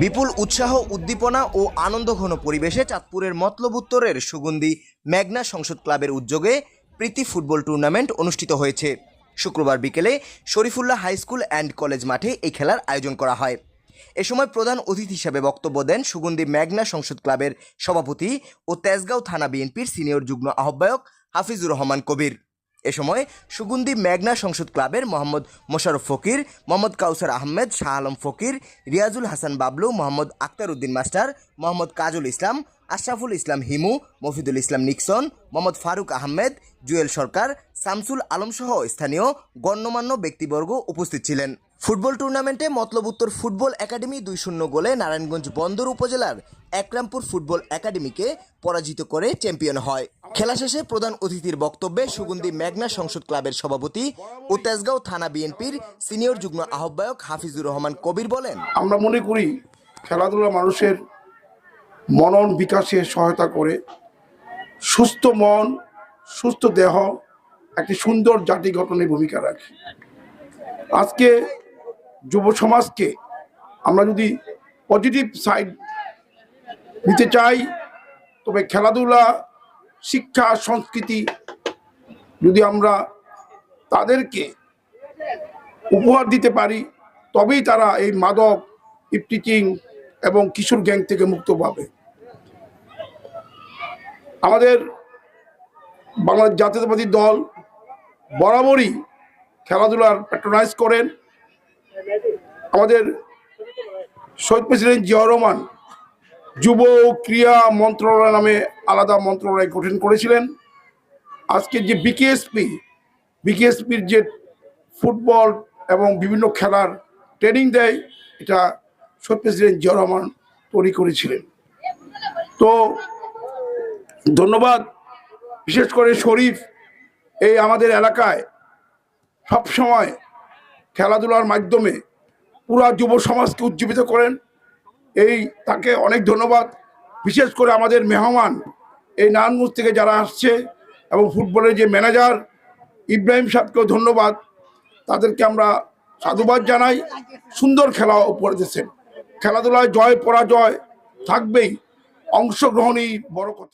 বিপুল উৎসাহ, উদ্দীপনা ও আনন্দঘন পরিবেশে চাঁদপুরের মতলব উত্তরের সুগন্ধি মেঘনা সংসদ ক্লাবের উদ্যোগে প্রীতি ফুটবল টুর্নামেন্ট অনুষ্ঠিত হয়েছে। শুক্রবার বিকেলে Sharifullah high school and college মাঠে এই খেলার আয়োজন করা হয়। এ সময় প্রধান অতিথি হিসেবে বক্তব্য দেন সুগন্ধি ম্যাগনা সংসদ ক্লাবের সভাপতি ও তেজগাঁও থানা বিএনপির সিনিয়র যুগ্ম আহ্বায়ক হাফিজুর রহমান কবির। এ সময় সুগন্ধি মেঘনা সংসদ ক্লাবের মোহাম্মদ মোশারফ ফকির, মোহাম্মদ কাউসার আহমেদ, শাহ আলম ফকির, রিয়াজুল হাসান বাবলু, মোহাম্মদ আক্তার উদ্দিন মাস্টার, মোহাম্মদ কাজুল ইসলাম, আশরাফুল ইসলাম হিমু, মফিদুল ইসলাম নিক্সন, মোহাম্মদ ফারুক আহমেদ, জুয়েল সরকার, শামসুল আলমসহ স্থানীয় গণ্যমান্য ব্যক্তিবর্গ উপস্থিত ছিলেন। ফুটবল টুর্নামেন্টে মতলব উত্তর ফুটবল একাডেমি দুই শূন্য গোলে নারায়ণগঞ্জ বন্দর উপজেলার একরামপুর ফুটবল একাডেমিকে পরাজিত করে চ্যাম্পিয়ন হয়। খেলা শেষে প্রধান অতিথির বক্তব্যে সুগন্ধি মেঘনা সংসদ ক্লাবের সভাপতি ও তেজগাঁও থানা বিএনপির সিনিয়র যুগ্ম আহ্বায়ক হাফিজুর রহমান কবির বলেন, আমরা মনে করি খেলাধুলা মানুষের মনন বিকাশে সহায়তা করে সুস্থ মন, সুস্থ দেহ, একটি সুন্দর জাতি গঠনে ভূমিকা রাখে। আজকে যুব সমাজকে আমরা যদি পজিটিভ সাইড নিতে চাই, তবে খেলাধুলা শিক্ষা, সংস্কৃতি যদি আমরা তাদেরকে উপহার দিতে পারি, তবেই তারা এই মাদক ইপটিচিং এবং কিশোর গ্যাং থেকে মুক্ত পাবে। আমাদের বাংলাদেশ জাতীয়তাবাদী দল বরাবরই খেলাধুলার প্যাট্রোনাইজ করেন। আমাদের শহীদ প্রেসিডেন্ট জিয়া রহমান যুব ক্রিয়া মন্ত্রণালয় নামে আলাদা মন্ত্রণালয় গঠন করেছিলেন। আজকে যে বিকেএসপি বিকেএসপির যে ফুটবল এবং বিভিন্ন খেলার ট্রেনিং দেয়, এটা শহীদ প্রেসিডেন্ট জিয়া রহমান তৈরি করেছিলেন। তো ধন্যবাদ। বিশেষ করে শরীফ এই আমাদের এলাকায় সব সময় খেলাধুলার মাধ্যমে পুরা যুব সমাজকে উজ্জীবিত করেন। এই তাকে অনেক ধন্যবাদ। বিশেষ করে আমাদের মেহমান, এই নারায়ণগঞ্জ থেকে যারা আসছে এবং ফুটবলের যে ম্যানেজার ইব্রাহিম সাহেবকেও ধন্যবাদ। তাদেরকে আমরা সাধুবাদ জানাই। সুন্দর খেলা উপহার খেলাধুলায় জয়, পরাজয় থাকবেই। অংশগ্রহণই বড় কথা।